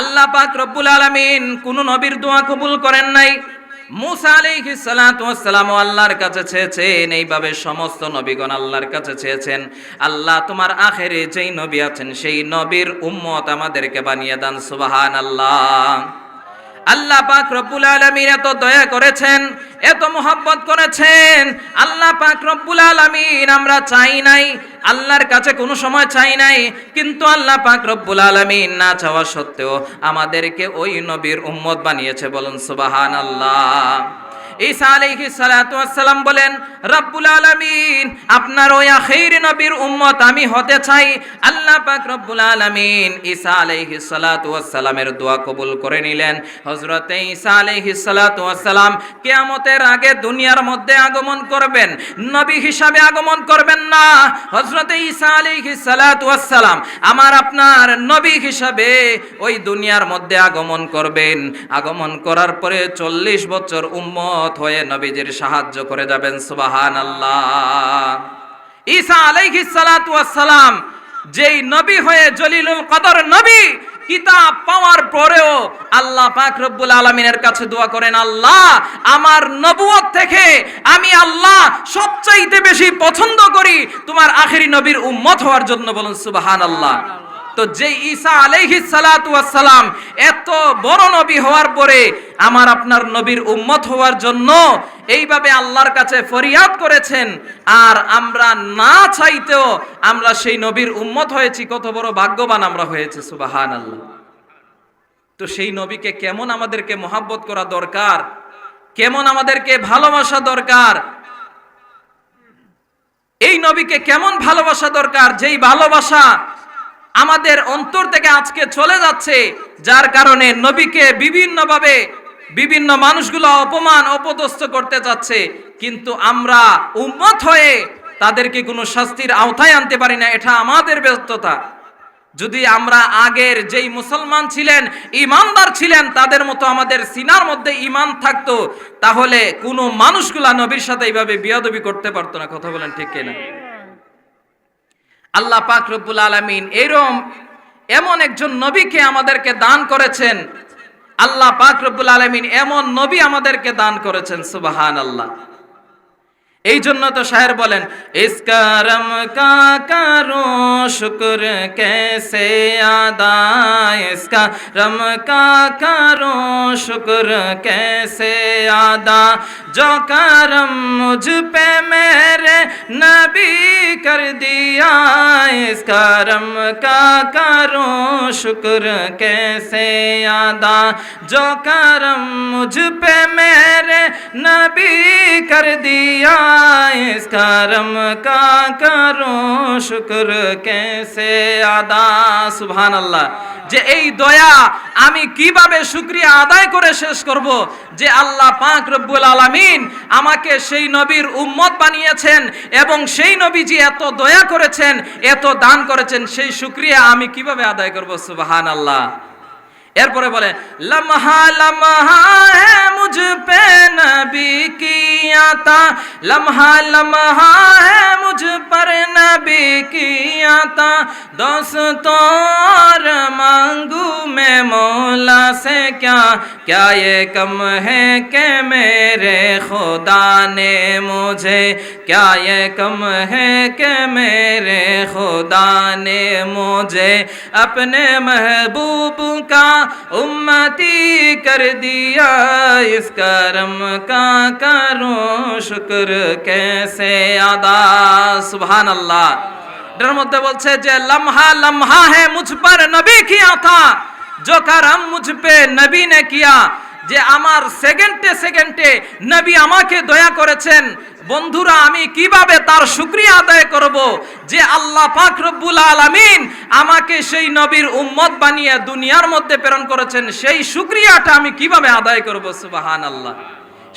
আল্লাহ পাক রব্বুল আলামিন কোন নবীর দোয়া কবুল করেন নাই। মুসা আলাইহিস সালাতু ওয়াসসালাম আল্লাহর কাছে চেয়েছেন, এইভাবে সমস্ত নবীগণ আল্লাহর কাছে চেয়েছেন, আল্লাহ, তোমার আখেরে যেই নবী আছেন, সেই নবীর উম্মত আমাদেরকে বানিয়ে দান, সুবহানাল্লাহ। আল্লাহ পাক রব্বুল আলমীর এত দয়া করেছেন, এত মোহাব্বত করেছেন। আল্লাহ পাক রব্বুল আলমিন আমরা চাই নাই, আল্লাহর কাছে কোনো সময় চাই নাই, কিন্তু আল্লাহ পাক রব্বুল আলমিন না চাওয়া সত্ত্বেও আমাদেরকে ওই নবীর উম্মত বানিয়েছে বলুন সুবহানাল্লাহ। ঈসা আলাইহিস সালাতু ওয়াসসালাম বলেন, রব্বুল আলামিন, আপনার ওই আখির নবীর উম্মত আমি হতে চাই। আল্লাহ পাক রব্বুল আলামিন ঈসা আলাইহিস সালাতু ওয়াসসালামের দোয়া কবুল করে নিলেন। হযরত ঈসা আলাইহিস সালাতু ওয়াসসালাম কিয়ামতের আগে দুনিয়ার মধ্যে আগমন করবেন, নবী হিসাবে আগমন করবেন না। হযরত ঈসা আলাইহিস সালাতু ওয়াসসালাম আমার আপনার নবী হিসাবে ওই দুনিয়ার মধ্যে আগমন করবেন। আগমন করার পরে চল্লিশ বছর উম্মত হয়ে নবীজির সাহায্য করে যাবেন সুবাহান ঈসা আলাইহিস সালাতু ওয়াসসালাম যেই নবী হয়ে জলিলুল কদর নবী, কিতাব পাওয়ার পরেও আল্লাহ পাক রব্বুল আলমিনের কাছে দোয়া করেন, আল্লাহ, আমার নবুয়ত থেকে আমি আল্লাহ সবচাইতে বেশি পছন্দ করি, তোমার আখেরি নবীর উম্মত হওয়ার জন্য বলুন সুবাহান আল্লাহ তো যে ঈসা আলাইহিস সালাতু ওয়াসসালাম এত বড় নবী হওয়ার পরে আমার আপনার নবীর উম্মত হওয়ার জন্য এইভাবে আল্লাহর কাছে ফরিয়াদ করেছেন। আর আমরা না চাইতেও আমরা সেই নবীর উম্মত হয়েছি। কত বড় ভাগ্যবান আমরা হয়েছে সুবাহান তো সেই নবীকে কেমন আমাদেরকে মোহাব্বত করা দরকার? কেমন আমাদেরকে ভালোবাসা দরকার? এই নবীকে কেমন ভালোবাসা দরকার? যেই ভালোবাসা আমাদের অন্তর থেকে আজকে চলে যাচ্ছে, যার কারণে নবীকে বিভিন্নভাবে বিভিন্ন মানুষগুলো অপমান, অপদস্থ করতে যাচ্ছে কিন্তু আমরা উম্মত হয়ে তাদেরকে কোনো শাস্তির আওতায় আনতে পারি না, এটা আমাদের ব্যস্ততা। যদি আমরা আগের যেই মুসলমান ছিলেন, ইমানদার ছিলেন, তাদের মতো আমাদের সিনার মধ্যে ইমান থাকতো, তাহলে কোনো মানুষগুলা নবীর সাথে এইভাবে বিয়াদবি করতে পারতো না, কথা বলেন ঠিক কিনা? আল্লাহ পাক রব্বুল আলমিন এরম এমন একজন নবীকে আমাদেরকে দান করেছেন। আল্লাহ পাক রব্বুল আলমিন এমন নবী আমাদেরকে দান করেছেন সুবাহান আল্লাহ এই জন্য তো শায়ের বলেন ইসকারম কা কারো শুক্র कैसे আদা इसका रम का करो शुक्र कैसे आदा जो करम मुझ पे मेरे नबी कर दिया इसका रम का करो शुक्र कैसे आदा जो करम मुझ पे मेरे नबी कर दिया इस करम का करो शुक्र कैसे আদা সুবহান আল্লাহ যে এই দয়া আমি কিভাবে শুক্রিয়া আদায় করে শেষ করব যে আল্লাহ পাক রব্বুল আলামিন আমাকে সেই নবীর উম্মত বানিয়েছেন এবং সেই নবীজি এত দয়া করেছেন এত দান করেছেন সেই শুক্রিয়া আমি কিভাবে আদায় করব সুবহান আল্লাহ এরপরে বলে লমহা লমহা है मुझ पे नबी की आता लम्हा लम्हा है मुझ पर नबी की आता दोस्तों और मांगू मैं मौला से क्या क्या ये कम है कि मेरे खुदा ने मुझे क्या ये कम है कि मेरे खुदा ने मुझे अपने महबूब का उम्मती कर दिया इस करम का करो शुक्र कैसे अदा सुभान अल्लाह এটার মধ্যে বলছে যে লম্হা লম্হা है मुझ पर नबी किया था जो करम मुझ पे नबी ने किया যে আমার সেকেন্ডে সেকেন্ডে নবী আমাকে দয়া করেছেন বন্ধুরা, আমি কীভাবে তার শুক্রিয়া আদায় করব যে আল্লাহ পাক রব্বুল আলামিন আমাকে সেই নবীর উম্মত বানিয়ে দুনিয়ার মধ্যে প্রেরণ করেছেন? সেই শুক্রিয়াটা আমি কীভাবে আদায় করব? সুবাহান আল্লাহ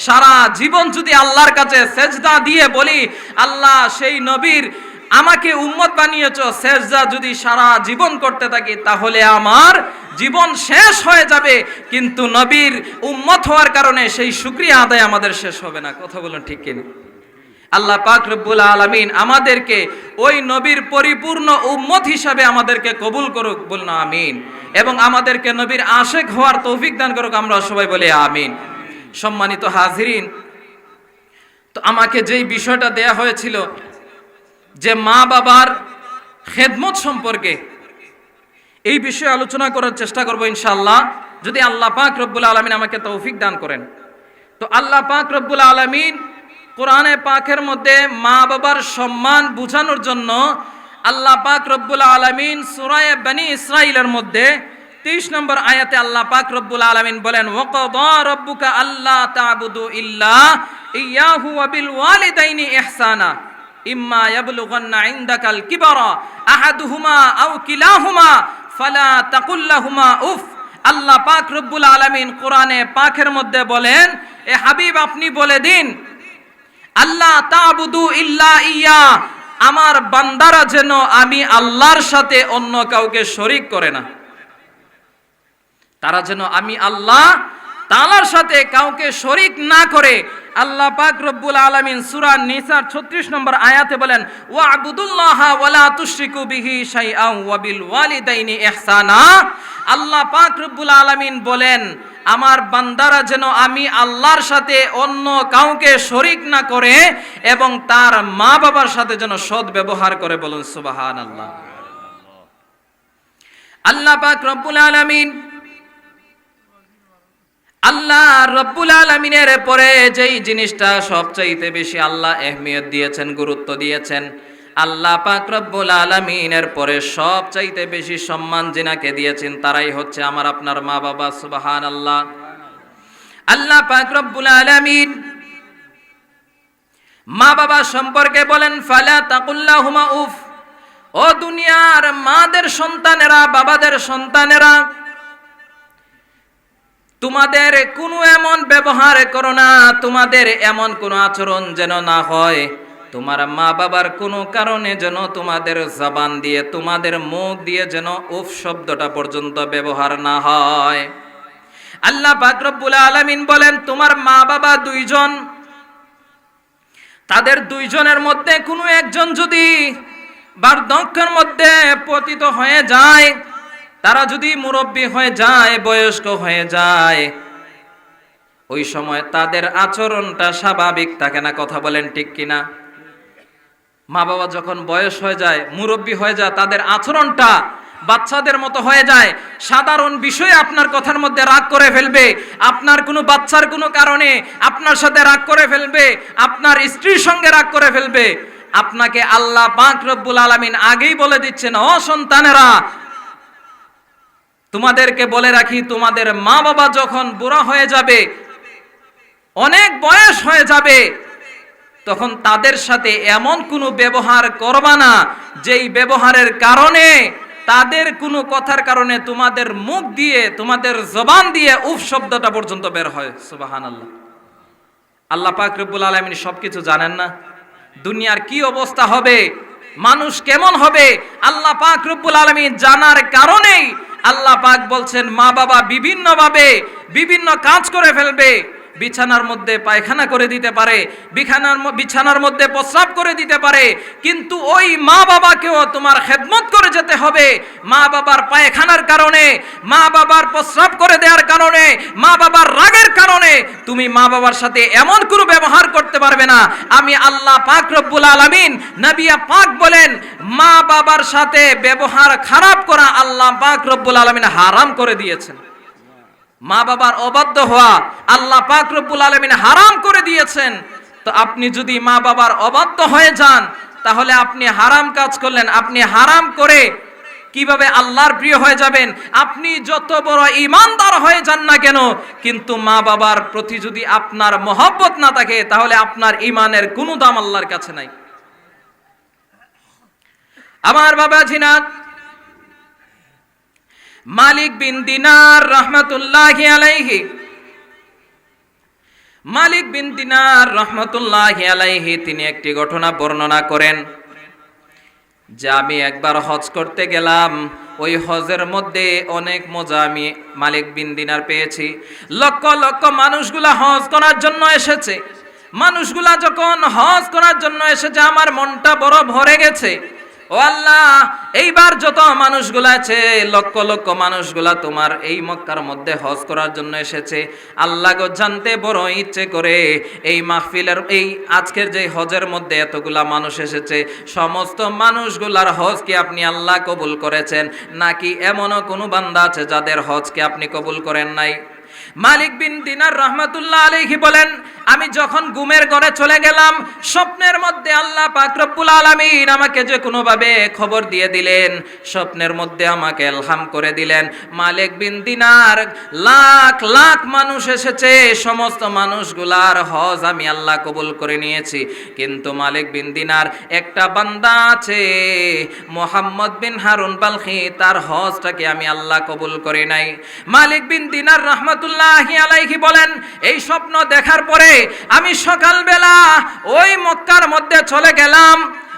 সারা জীবন যদি আল্লাহর কাছে সেজদা দিয়ে বলি, আল্লাহ সেই নবীর আমাকে উম্মত বানিয়েছ, সেজদা যদি সারা জীবন করতে থাকি, তাহলে আমার জীবন শেষ হয়ে যাবে। কিন্তু নবীর উম্মত হওয়ার কারণে সেই শুক্রিয়া আদায় আমাদের শেষ হবে না। কথা বলুন ঠিক কিনা? আল্লাহ পাক রব্বুল আলামিন আমাদেরকে ওই নবীর পরিপূর্ণ উম্মত হিসাবে আমাদেরকে কবুল করুক বলুন আমিন। এবং আমাদেরকে নবীর আশেক হওয়ার তৌফিক দান করুক আমরা সবাই বলে আমিন। সম্মানিত হাজিরিন, তো আমাকে যেই বিষয়টা দেয়া হয়েছিল যে মা বাবার খেদমত সম্পর্কে, এই বিষয়ে আলোচনা করার চেষ্টা করব ইনশাআল্লাহ। যদি আল্লাহ পাক রব্বুল আলমিন আমাকে তৌফিক দান করেন। তো আল্লাহ পাক রব্বুল আলমিন কোরআনে পাকের মধ্যে মা বাবার সম্মান বুঝানোর জন্য আল্লাহ পাক রব্বুল আলমিন সুরায় বানি ইসরাইলের মধ্যে তেইশ নম্বর আয়াতে আল্লাহ পাক রব্বুল আলমিন বলেন, ওয়াকাদা রব্বুকা আল্লাহ তাবুদু ইল্লা ইয়াহু ওয়াবিল ওয়ালিদাইনি ইহসানা, ইম্মা ইয়াবলুগান্না ইনদাকাল কিবারা, আহাদুহুমা আও কিলাহুমা, ফালা তাকুল্লাহুমা উফ। আল্লাহ পাক রব্বুল আলামিন কোরআনে পাকের মধ্যে বলেন, এ হাবিব, আপনি বলে দিন আল্লাহ তাবুদু ইল্লা ইয়া, আমার বান্দারা যেন আমি আল্লাহর সাথে অন্য কাউকে শরিক করে না। তারা যেন আমি আল্লাহ তালার সাথে কাউকে শরিক না করে। আল্লাহ পাক রব্বুল আলামিন সূরা নিসার 36 নম্বর আয়াতে বলেন ওয়া আবুদুল্লাহ ওয়ালা তুশরিকু বিহি শাইআন ওয়া বিল ওয়ালিদাইনি ইহসানা। আল্লাহ পাক রব্বুল আলামিন বলেন আমার বান্দারা যেন আমি আল্লাহর সাথে অন্য কাউকে শরিক না করে এবং তার মা বাবার সাথে যেন সৎ ব্যবহার করে বলুন, সুবহানাল্লাহ। আল্লাহ আল্লাহ পাক রব্বুল আলামিন, আল্লাহ রব্বুল আলমিনের পরে যেই জিনিসটা সবচাইতে বেশি আল্লাহ এহমিয়ত দিয়েছেন, গুরুত্ব দিয়েছেন আল্লাহ পাক রব্বুল আলমিনের পরে সবচাইতে বেশি সম্মান জিনাকে দিয়েছেন, তারাই হচ্ছে আমার আপনার মা বাবা সুবাহান আল্লাহ আল্লাহ পাক রব্বুল আলমিন মা বাবা সম্পর্কে বলেন, ফালা তাকুল্লাহুমা উফ, ও দুনিয়ার মাদের সন্তানেরা, বাবাদের সন্তানেরা, তোমাদের কোনো এমন ব্যবহার করো না, তোমাদের এমন কোনো আচরণ যেন না হয়। তোমার মা বাবার কোনো কারণে যেন তোমাদের জবান দিয়ে, তোমাদের মুখ দিয়ে যেন উফ শব্দটা পর্যন্ত ব্যবহার না হয়। আল্লাহ বাকরবুল আলমিন বলেন, তোমার মা বাবা দুইজন, তাদের দুইজনের মধ্যে কোনো একজন যদি বার্ধক্যের মধ্যে পতিত হয়ে যায়, তারা যদি মুরব্বী হয়ে যায়, বয়স্ক হয়ে যায়, ওই সময় তাদের আচরণটা স্বাভাবিক থাকে না, কথা বলেন ঠিক কিনা? মা বাবা যখন বয়স হয়ে যায়, মুরব্বী হয়ে যায়, তাদের আচরণটা বাচ্চাদের মতো হয়ে যায়। সাধারণ বিষয়ে আপনার কথার মধ্যে রাগ করে ফেলবে। আপনার কোনো বাচ্চার কোনো কারণে আপনার সাথে রাগ করে ফেলবে। আপনার স্ত্রীর সঙ্গে রাগ করে ফেলবে। আপনাকে আল্লাহ পাক রব্বুল আলামিন আগেই বলে দিচ্ছেন, ও সন্তানেরা, তোমাদেরকে বলে রাখি, তোমাদের মা বাবা যখন বুড়া হয়ে যাবে, অনেক বয়স হয়ে যাবে তখন তাদের সাথে এমন কোনো ব্যবহার করবা না, যেই ব্যবহারের কারণে তাদের কোনো কথার কারণে তোমাদের মুখ দিয়ে, তোমাদের জবান দিয়ে উফ শব্দটা পর্যন্ত বের হয়। সুবাহান আল্লাহ আল্লাহ পাক রব্বুল আলমিন সবকিছু জানেন না। দুনিয়ার কি অবস্থা হবে? মানুষ কেমন হবে? আল্লাহ পাক রব্বুল আলমিন জানার কারণেই আল্লাহ পাক বলছেন, মা বাবা বিভিন্নভাবে বিভিন্ন কাজ করে ফেলবে। বিছানার মধ্যে পায়খানা করে দিতে পারে, বিছানার বিছানার মধ্যে প্রস্রাব করে দিতে পারে, কিন্তু ওই মা বাবাকেও তোমার খেদমত করে যেতে হবে। মা বাবার পায়খানার কারণে মা বাবার প্রস্রাব করে দেওয়ার কারণে মা বাবার রাগের কারণে তুমি মা বাবার সাথে এমন কোনো ব্যবহার করতে পারবে না। আমি আল্লাহ পাক রব্বুল আলামিন নবিয়া পাক বলেন মা বাবার সাথে ব্যবহার খারাপ করা আল্লাহ পাক রব্বুল আলামিন হারাম করে দিয়েছেন। মা বাবার অবাধ্য হওয়া আল্লাহ পাক রব্বুল আলমিন হারাম করে দিয়েছেন। তো আপনি যদি মা বাবার অবাধ্য হয়ে যান, তাহলে আপনি হারাম কাজ করলেন। আপনি হারাম করে কীভাবে আল্লাহর প্রিয় হয়ে যাবেন? আপনি যত বড় ইমানদার হয়ে যান না কেন, কিন্তু মা বাবার প্রতি যদি আপনার মহব্বত না থাকে, তাহলে আপনার ইমানের কোনো দাম আল্লাহর কাছে নাই। আমার বাবা ঝিনাথ মালিক বিন দিনার রহমতুল্লাহ আলাইহি। মালিক বিন দিনার রহমতুল্লাহ আলাইহি তিনি একটি ঘটনা বর্ণনা করেন, যে আমি একবার হজ করতে গেলাম। ওই হজের মধ্যে অনেক মজা আমি মালিক বিন দিনার পেয়েছি। লক্ষ লক্ষ মানুষগুলা হজ করার জন্য এসেছে। মানুষগুলা যখন হজ করার জন্য এসেছে, আমার মনটা বড় ভরে গেছে। ও আল্লাহ, এইবার যত মানুষগুলা আছে, লক্ষ লক্ষ মানুষগুলা তোমার এই মক্কার মধ্যে হজ করার জন্য এসেছে। আল্লাহ গো, জানতে বড় ইচ্ছে করে এই মাহফিলের, এই আজকের যে হজের মধ্যে এতগুলা মানুষ এসেছে, সমস্ত মানুষগুলার হজ কি আপনি আল্লাহ কবুল করেছেন? নাকি এমনও কোনো বান্দা আছে যাদের হজকে আপনি কবুল করেন নাই? মালিক বিন দিনার রহমাতুল্লাহ আলাইহি বলেন, আমি যখন গুমের ঘরে চলে গেলাম, স্বপ্নের মধ্যে আল্লাহ পাক রব্বুল আলামিন আমাকে যে কোনো ভাবে খবর দিয়ে দিলেন, স্বপ্নের মধ্যে আমাকে এলহাম করে দিলেন। মালিক বিন দিনার লাখ লাখ মানুষ এসেছে, সমস্ত মানুষগুলার হজ আমি আল্লাহ কবুল করে নিয়েছি। কিন্তু মালিক বিন দিনার একটা বান্দা আছে, মোহাম্মদ বিন হারুন বালখি, তার হজটাকে আমি আল্লাহ কবুল করে নাই। মালিক বিন দিনার রহমাতুল্লাহি আলাইহি বলেন এই স্বপ্ন দেখার পরে আমি সকালবেলা ওই মক্কার মধ্যে চলে গেলাম।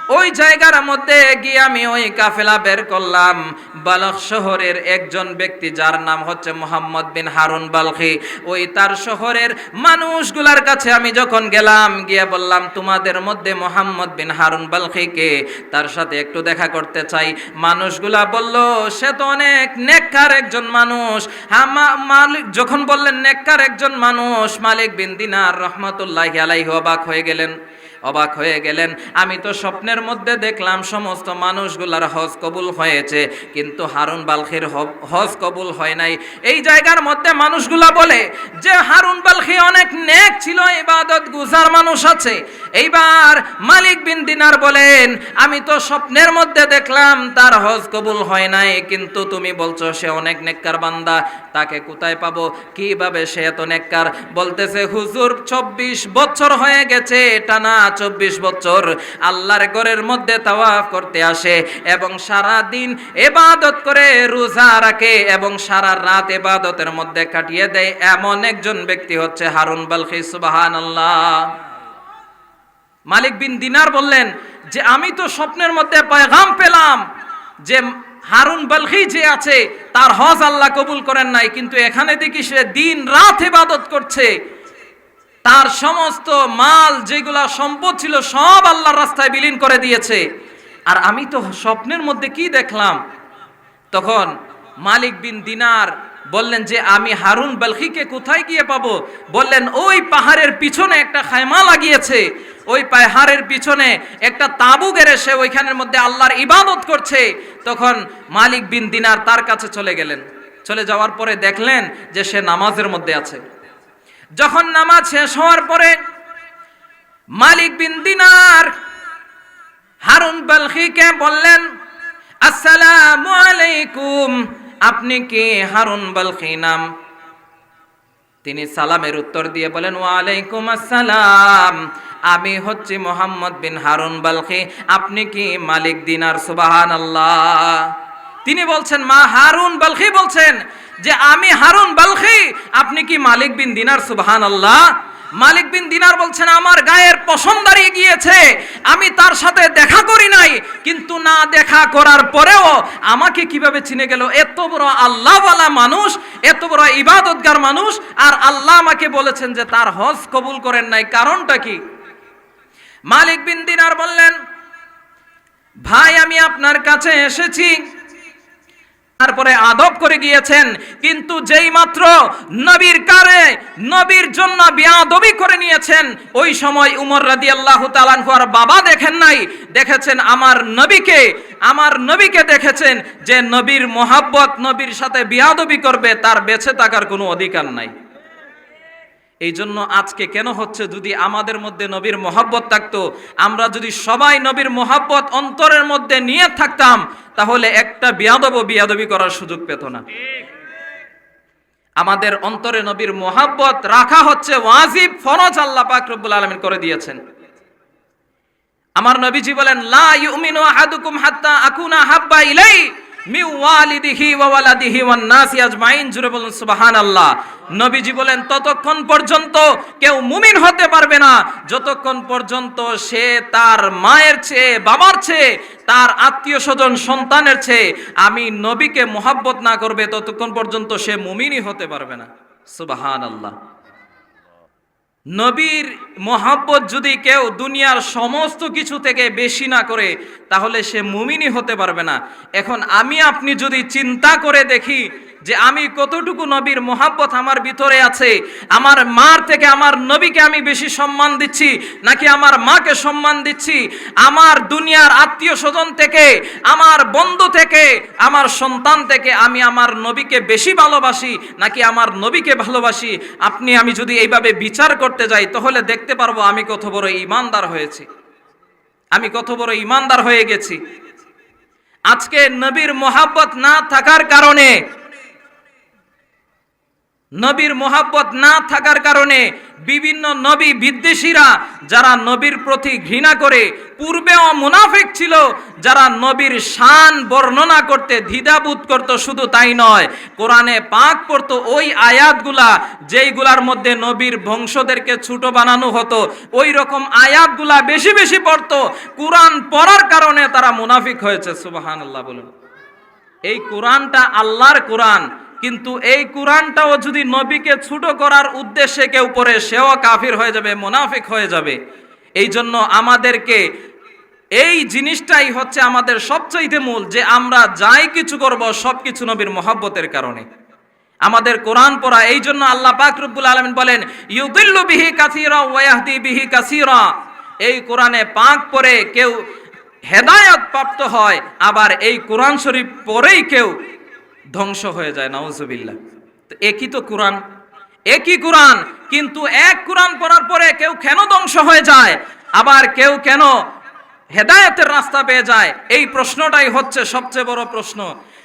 ওই জায়গার মধ্যে গিয়ে আমি ওই কাফেলা বের করলাম। বালক শহরের একজন ব্যক্তি, যার নাম হচ্ছে মোহাম্মদ বিন হারুন বালখি, ওই তার শহরের মানুষগুলার কাছে আমি যখন গেলাম, গিয়ে বললাম, তোমাদের মধ্যে মোহাম্মদ বিন হারুন বালখিকে তার সাথে একটু দেখা করতে চাই। মানুষগুলা বলল, সে তো অনেক নেককার একজন মানুষ। আমা- মালিক, যখন বললেন, নেককার একজন মানুষ, মালিক বিন দিনার রহমতুল্লাহ আলাইহি অবাক হয়ে গেলেন। অবাক হয়ে গেলেন। আমি তো স্বপ্নের মধ্যে দেখলাম সমস্ত মানুষগুলার হজ কবুল হয়েছে, কিন্তু হারুন বালখির হজ কবুল হয় নাই। এই জায়গার মধ্যে মানুষগুলা বলে যে হারুন বালখি অনেক নেক ছিল, ইবাদত গুজার মানুষ আছে। এইবার মালিক বিন দিনার বলেন, আমি তো স্বপ্নের মধ্যে দেখলাম তার হজ কবুল হয় নাই, কিন্তু তুমি বলছো সে অনেক নেককার বান্দা, তাকে কোথায় পাবো? কীভাবে সে এত নেককার? বলতেছে, হুজুর, চব্বিশ বছর হয়ে গেছে, টানা চব্বিশ বছর, আল্লাহর ঘরের মধ্যে তাওয়াফ করতে আসে এবং সারা দিন এবাদত করে রোজা রাখে এবং সারা রাত এবাদতের মধ্যে কাটিয়ে দেয়। এমন একজন ব্যক্তি হচ্ছে হারুন বালখি সুবাহান মালিক বিন দিনার বললেন যে, আমি তো স্বপ্নের মধ্যে পয়গাম পেলাম যে, হারুন বালখি যে আছে, তার হজ আল্লাহ কবুল করেন নাই, কিন্তু এখানে দেখি সে দিন রাত ইবাদত করছে। তার সমস্ত মাল, যেগুলা সম্পদ ছিল, সব আল্লাহর রাস্তায় বিলীন করে দিয়েছে। আর আমি তো স্বপ্নের মধ্যে কি দেখলাম? তখন মালিক বিন দিনার বললেন যে, আমি হারুন বালখিকে কোথায় গিয়ে পাবো? বললেন, ওই পাহাড়ের পিছনে একটা খায়মা লাগিয়েছে। ওই পাহাড়ের পিছনে একটা তাবু গেড়ে সে ওইখানের মধ্যে আল্লাহর ইবাদত করছে। তখন মালিক বিন দিনার তার কাছে চলে গেলেন। চলে যাওয়ার পরে দেখলেন যে সে নামাজের মধ্যে আছে। যখন নামাজ শেষ হওয়ার পরে মালিক বিন দিনার হারুন বালখিকে বললেন, আসসালামু আলাইকুম, আপনি কি হারুন বালখি নাম? তিনি সালামের উত্তর দিয়ে বলেন, ওয়ালাইকুম আসসালাম, আমি হচ্ছি মোহাম্মদ বিন হারুন বালখি, আপনি কি মালিক দিনার সুবাহান আল্লাহ তিনি বলছেন, মা হারুন বালখি বলছেন যে, আমি হারুন বালখি, আপনি কি মালিক বিন দিনার? সুবহান আল্লাহ মালিক বিন দিনার বলছেন, আমার গায়ের পশম দাঁড়িয়ে গিয়েছে, আমি তার সাথে দেখা করি নাই, কিন্তু না দেখা করার পরেও আমাকে কীভাবে চিনে গেল? এত বড় আল্লাহওয়ালা মানুষ, এত বড় ইবাদতগার মানুষ, আর আল্লাহ আমাকে বলেছেন যে, তার হজ কবুল করেন নাই, কারণটা কি? মালিক বিন দিনার বললেন, ভাই, আমি আপনার কাছে এসেছি তারপরে আদব করে গিয়েছেন। কিন্তু যেই মাত্র নবীর কারে, নবীর জন্য বিয়াদবি করে নিয়েছেন, ওই সময় উমর রাদি আল্লাহ তালানহুয়ার বাবা দেখেন নাই। দেখেছেন আমার নবীকে আমার নবীকে দেখেছেন যে নবীর মোহাব্বত, নবীর সাথে বিয়াদবি করবে, তার বেছে থাকার কোনো অধিকার নাই। এই জন্য আজকে কেন হচ্ছে যদি আমাদের মধ্যে নবীর মোহাব্বত থাকতো, আমরা যদি সবাই নবীর মোহাব্বত অন্তরের মধ্যে নিয়ে থাকতাম, তাহলে একটা বিয়াদব বিয়াদবি করার সুযোগ পেত না। আমাদের অন্তরে নবীর মোহাব্বত রাখা হচ্ছে ওয়াজিব, ফরজ আল্লাহ পাক রব্বুল আলামিন করে দিয়েছেন। আমার নবীজি বলেন, লা ইউমিনু আহাদুকুম হাত্তা আকুনা হাব্বা ইলাই নবীজি বলেন, ততক্ষণ পর্যন্ত কেউ মুমিন হতে পারবে না। যতক্ষণ পর্যন্ত সে তার মায়ের বাবার তার আত্মীয় স্বজন সন্তানের আমি নবীকে মোহাব্বত না করবে, ততক্ষণ পর্যন্ত সে মুমিনই হতে পারবে না। সুবহানাল্লাহ। নবীর মোহাব্বত যদি কেউ দুনিয়ার সমস্ত কিছু থেকে বেশি না করে, তাহলে সে মুমিনই হতে পারবে না। এখন আমি আপনি যদি চিন্তা করে দেখি যে আমি কতটুকু নবীর মোহাব্বত আমার ভিতরে আছে? আমার মার থেকে আমার নবীকে আমি বেশি সম্মান দিচ্ছি, নাকি আমার মাকে সম্মান দিচ্ছি? আমার দুনিয়ার আত্মীয় স্বজন থেকে, আমার বন্ধু থেকে, আমার সন্তান থেকে আমি আমার নবীকে বেশি ভালোবাসি, নাকি আমার নবীকে ভালোবাসি? আপনি, আমি যদি এইভাবে বিচার করতে যাই, তাহলে দেখতে পারব আমি কত বড় ইমানদার হয়েছি। আমি কত বড় ইমানদার হয়ে গেছি। আজকে নবীর মোহাব্বত না থাকার কারণে নবীর মোহাব্বত না থাকার কারণে বিভিন্ন নবী বিদ্বেষীরা যারা নবীর প্রতি ঘৃণা করে, পূর্বেও মুনাফিক ছিল, যারা নবীর শান বর্ণনা করতে দ্বিধাবোধ করত শুধু তাই নয়, কোরআনে পাক পড়তো ওই আয়াতগুলা যেইগুলার মধ্যে নবীর বংশদেরকে ছোট বানানো হতো ওই রকম আয়াতগুলা বেশি বেশি পড়তো, কোরআন পড়ার কারণে তারা মুনাফিক হয়েছে সুবাহান আল্লাহ বলুন। এই কোরআনটা আল্লাহর কোরআন কিন্তু এই কোরআনটাও যদি নবীকে ছোট করার উদ্দেশ্যে কেউ পড়ে, সেও কাফির হয়ে যাবে, মোনাফিক হয়ে যাবে। এই জন্য আমাদেরকে এই জিনিসটাই হচ্ছে আমাদের সবচাইতে মূল, যে আমরা যাই কিছু করব সব কিছু নবীর মহাব্বতের কারণে। আমাদের কোরআন পড়া এই জন্য আল্লাহ পাক রব্বুল আলমিন বলেন, ইউদিল্লু বিহি কাসিরা ওয়াহদি বিহি কাসিরা। এই কোরআনে পাক পরে কেউ হেদায়ত প্রাপ্ত হয়, আবার এই কোরআন শরীফ পরেই কেউ ধ্বংস হয়ে যায়, নাউজুবিল্লাহ। তো একই তো কোরআন, একই কোরআন, কিন্তু এক কোরআন পড়ার পরে কেউ কেন ধ্বংস হয়ে যায়? আবার কেউ কেন হেদায়েতের রাস্তা পেয়ে যায়? এই প্রশ্নটাই হচ্ছে সবচেয়ে বড় প্রশ্ন।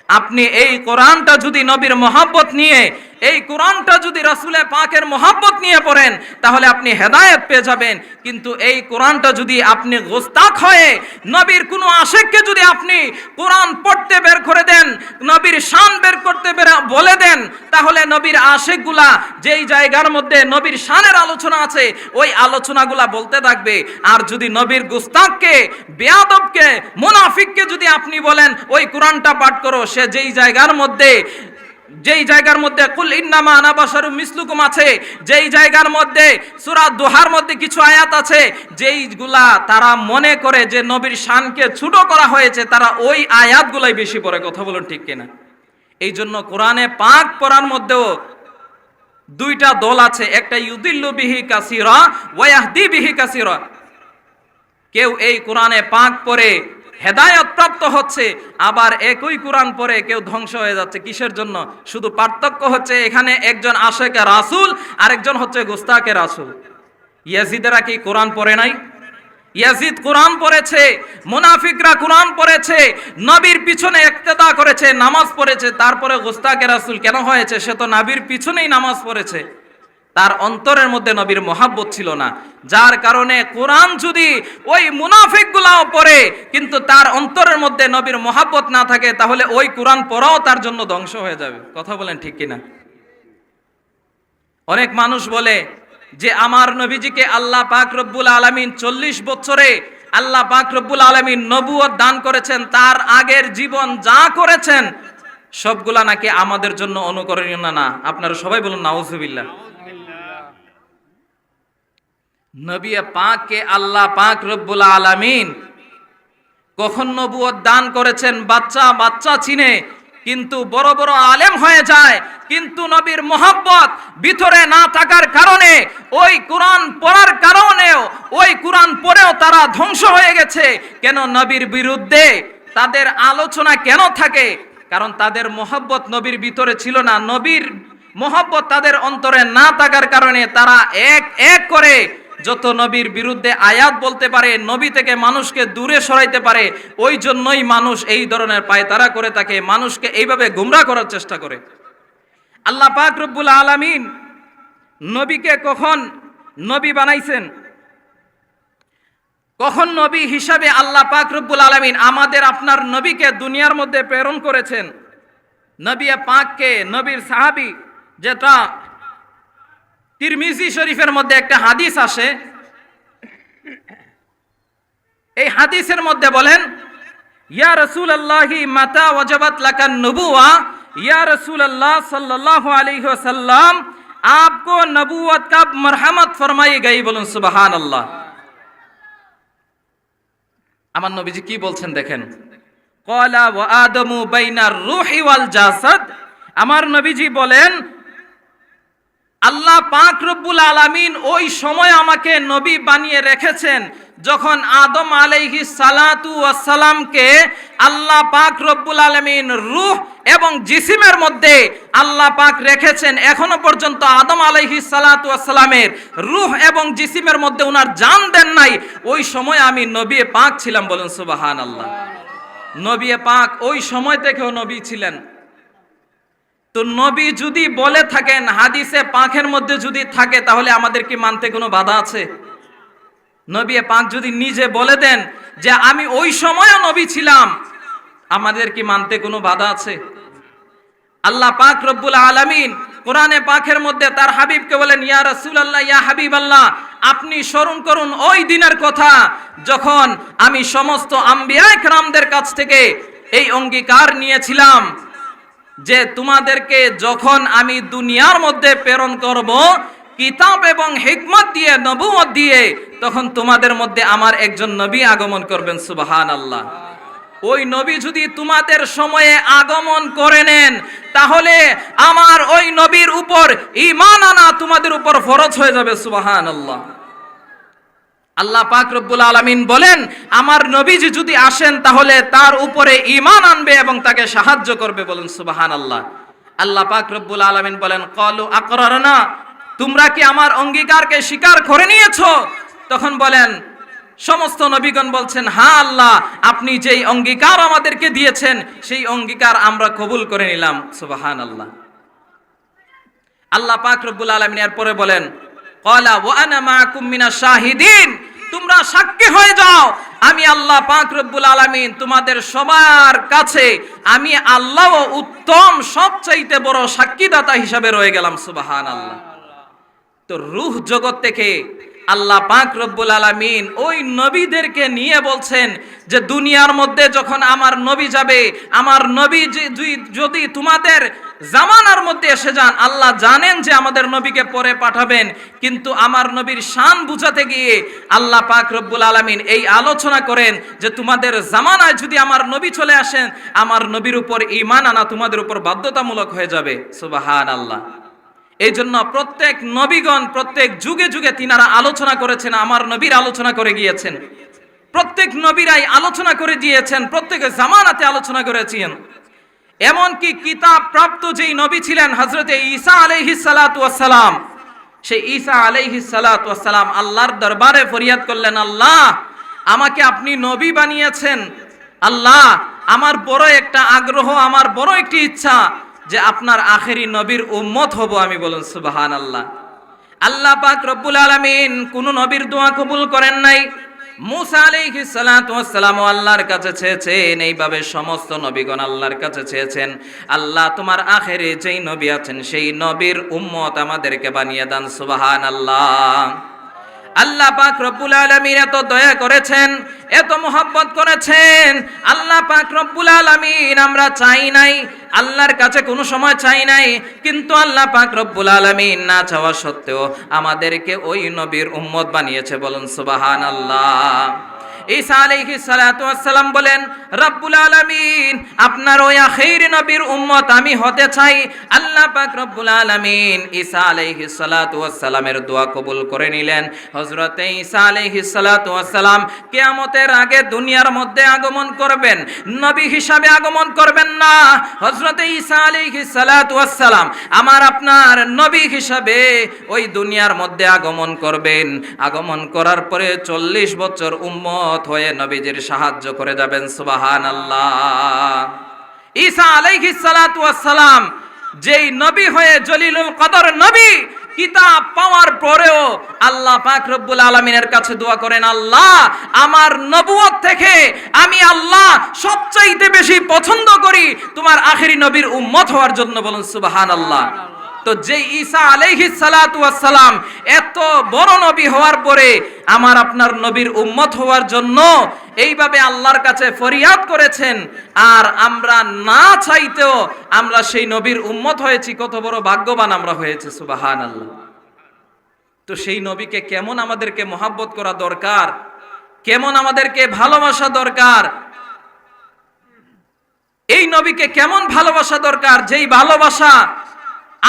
আপনি এই কোরআনটা যদি নবীর মহাব্বত নিয়ে, এই কোরআনটা যদি রাসুলে পাকের মহাব্বত নিয়ে পড়েন, তাহলে আপনি হেদায়েত পেয়ে যাবেন। কিন্তু এই কোরআনটা যদি আপনি গোস্তাক হয়ে, নবীর কোনো আশেককে যদি আপনি কোরআন পড়তে বের করে দেন, নবীর শান বের করতে বের, বলে দেন, তাহলে নবীর আশেকগুলা যেই জায়গার মধ্যে নবীর শানের আলোচনা আছে, ওই আলোচনাগুলা বলতে থাকবে। আর যদি নবীর গোস্তাককে বেয়াদবকে, মুনাফিককে যদি আপনি বলেন, ওই কোরআনটা পাঠ করো সে যেই জায়গার মধ্যে, যেই জায়গার মধ্যে, কুল ইন্নামা আনা বাশারু মিসলুকুম আছে, যেই জায়গার মধ্যে, সূরা দুহার মধ্যে কিছু আয়াত আছে, যেইগুলা তারা মনে করে যে নবীর শানকে ছোট করা হয়েছে, তারা ওই আয়াতগুলাই বেশি পড়ে, কথা বলুন ঠিক কিনা? এই জন্য কোরআনে পাক পড়ার মধ্যেও দুইটা দল আছে, একটা ইউদিল্লু বিহি কাসিরা ওয়াহদি বিহি কাসিরা। কেউ এই কোরআনে পাক পড়ে হেদায়ত প্রাপ্ত হচ্ছে, আবার একই কোরআন পরে কেউ ধ্বংস হয়ে যাচ্ছে। কিসের জন্য? শুধু পার্থক্য হচ্ছে এখানে একজন আশেকে রাসুল, আরেকজন হচ্ছে গুস্তাকে রাসুল। ইয়াজিদেরা কি কোরআন পড়ে নাই? ইয়াজিদ কোরআন পড়েছে, মুনাফিকরা কোরআন পড়েছে, নবীর পিছনে একতেদা করেছে, নামাজ পড়েছে, তারপরে গোস্তাকে রাসুল কেন হয়েছে? সে তো নাবির পিছনেই নামাজ পড়েছে। তার অন্তরের মধ্যে নবীর মহাব্বত ছিল না। যার কারণে কোরআন যদি ওই মুনাফিক গুলাও পড়ে, কিন্তু তার অন্তরের মধ্যে নবীর মহাব্বত না থাকে, তাহলে ওই কোরআন পড়াও তার জন্য ধ্বংস হয়ে যাবে। কথা বলেন ঠিক কিনা? অনেক মানুষ বলে যে, আমার নবীজিকে আল্লাহ পাক রব্বুল আলমিন চল্লিশ বছরে আল্লাহ পাক রব্বুল আলমিন নবুয়ত দান করেছেন, তার আগের জীবন যা করেছেন, সবগুলা নাকি আমাদের জন্য অনুকরণীয় না না? আপনারা সবাই বলুন, নাউজুবিল্লাহ। নবী পাককে আল্লাহ পাক রব্বুল আলামিন কখন নবুয়ত দান করেছেন? বাচ্চা বাচ্চা চিনে। কিন্তু বড় বড় আলেম হয়ে যায়। কিন্তু নবীর মোহাব্বত ভিতরে না থাকার কারণে, ওই কোরআন পড়ার কারণেও, ওই কোরআন পড়েও তারা ধ্বংস হয়ে গেছে। কেন নবীর বিরুদ্ধে তাদের আলোচনা কেন থাকে? কারণ তাদের মোহাব্বত নবীর ভিতরে ছিল না। নবীর মোহাব্বত তাদের অন্তরে না থাকার কারণে তারা এক এক করে যত নবীর বিরুদ্ধে আয়াত বলতে পারে, নবী থেকে মানুষকে দূরে সরাইতে পারে, ওই জন্যই মানুষ এই ধরনের পায়তারা করে থাকে, মানুষকে এইভাবে গুমরা করার চেষ্টা করে। আল্লাহ পাক রব্বুল আলামিন নবীকে কখন নবী বানাইছেন? কখন নবী হিসাবে আল্লাহ পাক রব্বুল আলামিন আমাদের আপনার নবীকে দুনিয়ার মধ্যে প্রেরণ করেছেন? নবী পাককে, নবীর সাহাবী যেটা তিরমিজি শরীফের মধ্যে একটা হাদিস আসে এই হাদিসের মধ্যে বলেন ইয়া রসুল আল্লাহি মাতা ওয়াজাবাত লাকান নবুয়া ইয়া রসুল আল্লাহ সাল্লাল্লাহু আলাইহি ওয়াসাল্লাম आपको नबूवत का मरहमत फरमाई गई বলুন সুবহান আল্লাহ আমার নবীজি কি বলছেন দেখেন কলা ওয়া আদমু বাইনার রূহি ওয়াল জাসাদ আমার নবীজি বলেন আল্লাহ পাক রব্বুল আলামিন ওই সময় আমাকে নবী বানিয়ে রেখেছেন যখন আদম আলাইহি সালাতু ওয়াসালামকে আল্লাহ পাক রব্বুল আলামিন রূহ এবং জিসিমের মধ্যে আল্লাহ পাক রেখেছেন। এখনও পর্যন্ত আদম আলাইহি সালাতু ওয়াসালামের রূহ এবং জিসিমের মধ্যে ওনার জান দেন নাই। ওই সময় আমি নবী পাক ছিলাম বলেন সুবহানাল্লাহ। নবী পাক ওই সময় থেকেও নবী ছিলেন। তো নবী যদি বলে থাকেন, হাদিসে পাখের মধ্যে যদি থাকে, তাহলে আমাদের কি মানতে কোনো বাধা আছে? নবী পাক যদি নিজে বলে দেন যে, আমি ওই সময়ও নবী ছিলাম আমাদের কি মানতে কোনো বাধা আছে? আল্লাহ পাক রব্বুল আলামিন কোরআনে পাখের মধ্যে তার হাবিবকে বলেন, ইয়া রসুল রাসূলুল্লাহ, ইয়া হাবিব আল্লাহ আপনি স্মরণ করুন ওই দিনের কথা যখন আমি সমস্ত আম্বিয়া রামদের কাছ থেকে এই অঙ্গীকার নিয়েছিলাম। যে তোমাদেরকে যখন আমি দুনিয়ার মধ্যে প্রেরণ করব, কিতাব এবং হিকমত দিয়ে নবুয়ত দিয়ে, তখন তোমাদের মধ্যে আমার একজন নবী আগমন করবেন সুবাহান আল্লাহ ওই নবী যদি তোমাদের সময়ে আগমন করে নেন, তাহলে আমার ওই নবীর উপর ইমান আনা তোমাদের উপর ফরজ হয়ে যাবে সুবাহান আল্লাহ আল্লাহ পাক রব্বুল আলামিন বলেন, আমার নবীজি যদি আসেন তাহলে তার উপরে ইমান আনবে এবং তাকে সাহায্য করবে বলেন সুবাহান আল্লাহ আল্লাহ পাক রব্বুল আলামিন বলেন কলু আকরারনা, তোমরা কি আমার অঙ্গীকারকে স্বীকার করে নিয়েছো? তখন বলেন, সমস্ত নবীগণ বলছেন, হা আল্লাহ, আপনি যেই অঙ্গীকার আমাদেরকে দিয়েছেন, সেই অঙ্গীকার আমরা কবুল করে নিলাম। সুবাহান আল্লাহ আল্লাহ পাক রব্বুল আলামিন এরপরে বলেন কলা ওয়া আনা মাআকুম মিনাশ শাহিদিন। তোমরা সাক্ষী হয়ে যাও। আমি আল্লাহ পাক রব্বুল আলামিন তোমাদের সবার কাছে আমি আল্লাহ উত্তম, সবচাইতে বড় সাক্ষীদাতা হিসাবে রয়ে গেলাম, সুবহানাল্লাহ। তো রুহ জগৎ থেকে আল্লাহ পাক রব্বুল আলামিন ওই নবীদেরকে নিয়ে বলছেন যে দুনিয়ার মধ্যে যখন আমার নবী যাবে, আমার নবী যদি- তোমাদের জামানার মধ্যে এসে যান, আল্লাহ জানেন যে আমাদের নবীকে পরে পাঠাবেন। কিন্তু আমার নবীর শান বুঝাতে গিয়ে আল্লাহ পাক রব্বুল আলামিন এই আলোচনা করেন যে তোমাদের জামানায় যদি আমার নবী চলে আসেন, আমার নবীর উপর ইমান আনা তোমাদের উপর বাধ্যতামূলক হয়ে যাবে। সুবাহান আল্লাহ এই জন্য প্রত্যেক নবীগণ, প্রত্যেক যুগে যুগে তিনারা আলোচনা করেছেন, আমার নবীর আলোচনা করে গিয়েছেন। প্রত্যেক নবীরাই আলোচনা করে দিয়েছেন, প্রত্যেক জামানাতে আলোচনা করেছেন। এমনকি কিতাব প্রাপ্ত যেই নবী ছিলেন হজরতে ঈসা সালাতু ওয়াসসালাম, সেই ঈসা সালাতু ওয়াসসালাম আল্লাহর দরবারে ফরিয়াদ করলেন, আল্লাহ, আমাকে আপনি নবী বানিয়েছেন। আল্লাহ, আমার বড় একটা আগ্রহ, আমার বড় একটি ইচ্ছা। যে আপনার আখেরি নবীর উম্মত হব আমি বলুন সুবাহান আল্লাহ আল্লাহ পাক রব্বুল আলামিন কোন নবীর দোয়া কবুল করেন নাই। মুসা আলাইহিস সালাতু ওয়াসসালাম আল্লাহর কাছে চেয়েছেন, এইভাবে সমস্ত নবীগণ আল্লাহর কাছে চেয়েছেন, আল্লাহ, তোমার আখেরে যেই নবী আছেন, সেই নবীর উম্মত আমাদেরকে বানিয়ে দান, সুবহানাল্লাহ। আল্লাহ পাক রব্বুল আলামিন এত দয়া করেছেন, এত মোহাব্বত করেছেন। আল্লাহ পাক রব্বুল আলমিন আমরা চাই নাই, আল্লাহর কাছে কোনো সময় চাই নাই, কিন্তু আল্লাহ পাক রব্বুল আলমিন না চাওয়া সত্ত্বেও আমাদেরকে ওই নবীর উম্মত বানিয়েছে বলুন সুবহানাল্লাহ। ঈসা আলাইহিস সালাতু ওয়াসসালাম বলেন, রব্বুল আলামিন, আপনার ওই আখির নবীর উম্মত আমি হতে চাই। আল্লাহ পাক রব্বুল আলামিন ঈসা আলাইহিস সালাতু ওয়াসসালামের দোয়া কবুল করে নিলেন। হযরত ঈসা আলাইহিস সালাতু ওয়াসসালাম কিয়ামতের আগে দুনিয়ার মধ্যে আগমন করবেন, নবী হিসাবে আগমন করবেন না। হযরত ঈসা আলাইহিস সালাতু ওয়াসসালাম আমার আপনার নবী হিসাবে ওই দুনিয়ার মধ্যে আগমন করবেন। আগমন করার পরে চল্লিশ বছর উম্মত হয়ে নবীজির সাহায্য করে যাবেন সুবাহান ঈসা আলাইহিস সালাতু ওয়াসসালাম, যেই নবী হয়ে জলিলুল কদর নবী, কিতাব পাওয়ার পরেও আল্লাহ পাক রব্বুল আলমিনের কাছে দোয়া করেন, আল্লাহ, আমার নবুয়ত থেকে আমি আল্লাহ সবচাইতে বেশি পছন্দ করি, তোমার আখেরি নবীর উম্মত হওয়ার জন্য বলুন সুবাহান আল্লাহ তো যে ঈসা আলাইহিস সালাতু ওয়াসসালাম এত বড় নবী হওয়ার পরে আমার আপনার নবীর উম্মত হওয়ার জন্য এইভাবে আল্লাহর কাছে ফরিয়াদ করেছেন। আর আমরা না চাইতেও আমরা সেই নবীর উম্মত হয়েছি। কত বড় ভাগ্যবান আমরা হয়েছে সুবাহান আল্লাহ তো সেই নবীকে কেমন আমাদেরকে মহাব্বত করা দরকার? কেমন আমাদেরকে ভালোবাসা দরকার? এই নবীকে কেমন ভালোবাসা দরকার? যেই ভালোবাসা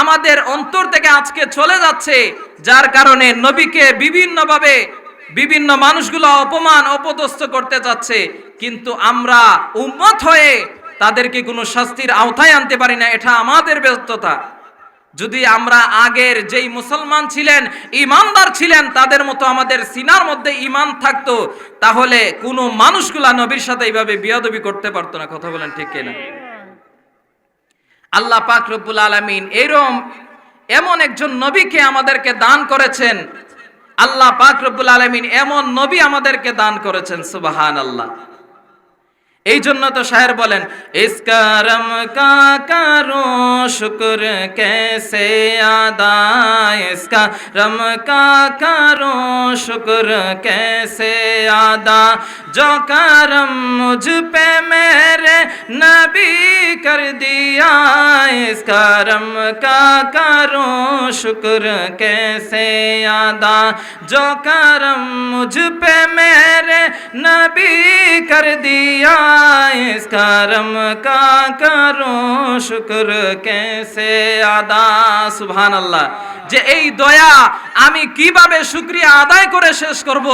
আমাদের অন্তর থেকে আজকে চলে যাচ্ছে, যার কারণে নবীকে বিভিন্নভাবে বিভিন্ন মানুষগুলো অপমান, অপদস্থ করতে যাচ্ছে। কিন্তু আমরা উম্মত হয়ে তাদেরকে কোনো শাস্তির আওতায় আনতে পারি না, এটা আমাদের ব্যস্ততা। যদি আমরা আগের যেই মুসলমান ছিলেন, ইমানদার ছিলেন, তাদের মতো আমাদের সিনার মধ্যে ইমান থাকতো, তাহলে কোনো মানুষগুলা নবীর সাথে এইভাবে বিয়াদবি করতে পারতো না, কথা বলেন ঠিক কিনা? আল্লাহ পাক রব্বুল আলমিন এরম এমন একজন নবীকে আমাদেরকে দান করেছেন। আল্লাহ পাক রব্বুল আলমিন এমন নবী আমাদেরকে দান করেছেন সুবাহান আল্লাহ এই জন্য তো শায়ের বলেন ইসকারম কা কারো শুক্র कैसे আদা ইসকারম কা কারো শুক্র कैसे আদা जो करम मुझ पे मेरे नबी कर दिया इस करम का करो शुक्र कैसे अदा जो करम मुझ पे मेरे नबी कर दिया इस करम का करो शुक्र कैसे अदा सुभान अल्लाह যে এই দয়া আমি কিভাবে শুক্রিয়া আদায় করে শেষ করব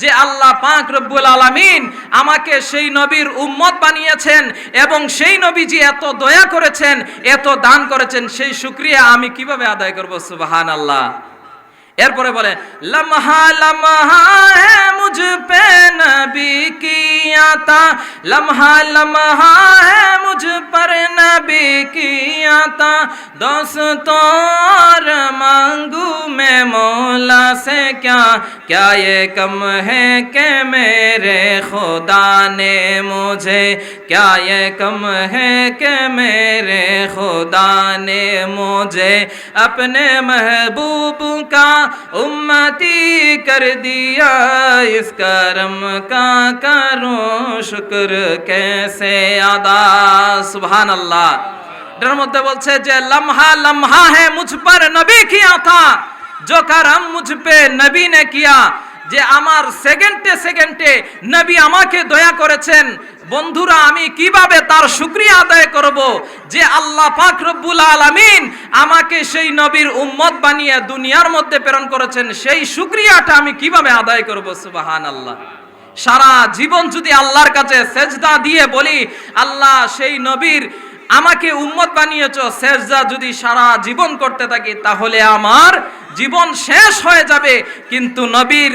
যে আল্লাহ পাক রব্বুল আলামিন আমাকে সেই নবীর উম্মত বানিয়েছেন এবং সেই নবীজি এত দয়া করেছেন এত দান করেছেন সেই শুক্রিয়া আমি কিভাবে আদায় করব সুবাহান আল্লাহ এরপরে বলে লমহা লমহা है मुझ पे नबी की आता लम्हा लम्हा है मुझ पर नबी की आता दोस्तों और मांगू मैं मौला से क्या क्या ये कम है कि मेरे खुदा ने मुझे क्या ये कम है कि मेरे खुदा ने मुझे अपने महबूब का उम्मती कर दिया इस करम का करो शुक्र कैसे अदा सुभान अल्लाह এটার মধ্যে বলছে যে লম্হা লম্হা है मुझ पर नबी किया था जो करम मुझ पे नबी ने किया যে আমার সেকেন্ডে সেকেন্ডে নবী আমাকে দয়া করেছেন, বন্ধুরা, আমি কীভাবে তার শুক্রিয়া আদায় করব? যে আল্লাহ পাক রব্বুল আলামিন আমাকে সেই নবীর উম্মত বানিয়ে দুনিয়ার মধ্যে প্রেরণ করেছেন, সেই শুক্রিয়াটা আমি কীভাবে আদায় করব? সুবাহান আল্লাহ সারা জীবন যদি আল্লাহর কাছে সেজদা দিয়ে বলি, আল্লাহ, সেই নবীর আমাকে উম্মত বানিয়েছ, সেজদা যদি সারা জীবন করতে থাকি, তাহলে আমার জীবন শেষ হয়ে যাবে। কিন্তু নবীর